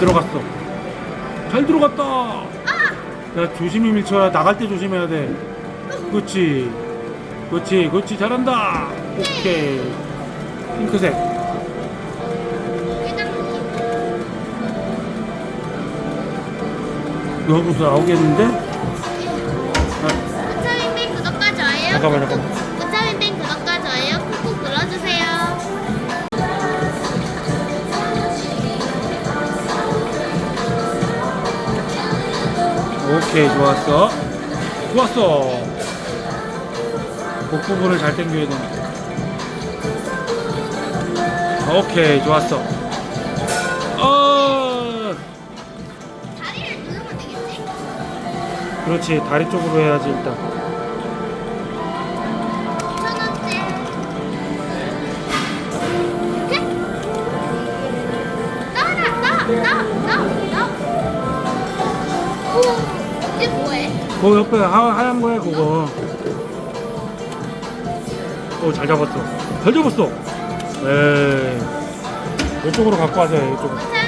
들어갔어. 잘 들어갔다. 야, 조심히 밀쳐야 나갈 때 조심해야 돼. 그렇지. 그렇지, 그렇지, 잘한다. 오케이. 핑크색. 여기서 나오겠는데? 아, 우차민뱅 구독과 좋아요. 잠깐만, 잠깐만. 오케이, 좋았어. 좋았어. 목 부분을 잘 당겨야 되는데. 오케이, 좋았어. 어, 다리를 누르면 되겠지? 그렇지. 다리 쪽으로 해야지, 일단. 천 원째. 이렇게? 나와라, 나, 나, 나, 나. 오, 이제 뭐해? 그 옆에 하, 하얀 거야, 그거. 오, 잘 잡았어. 잘 잡았어. 에이. 이쪽으로 갖고 해, 이쪽으로.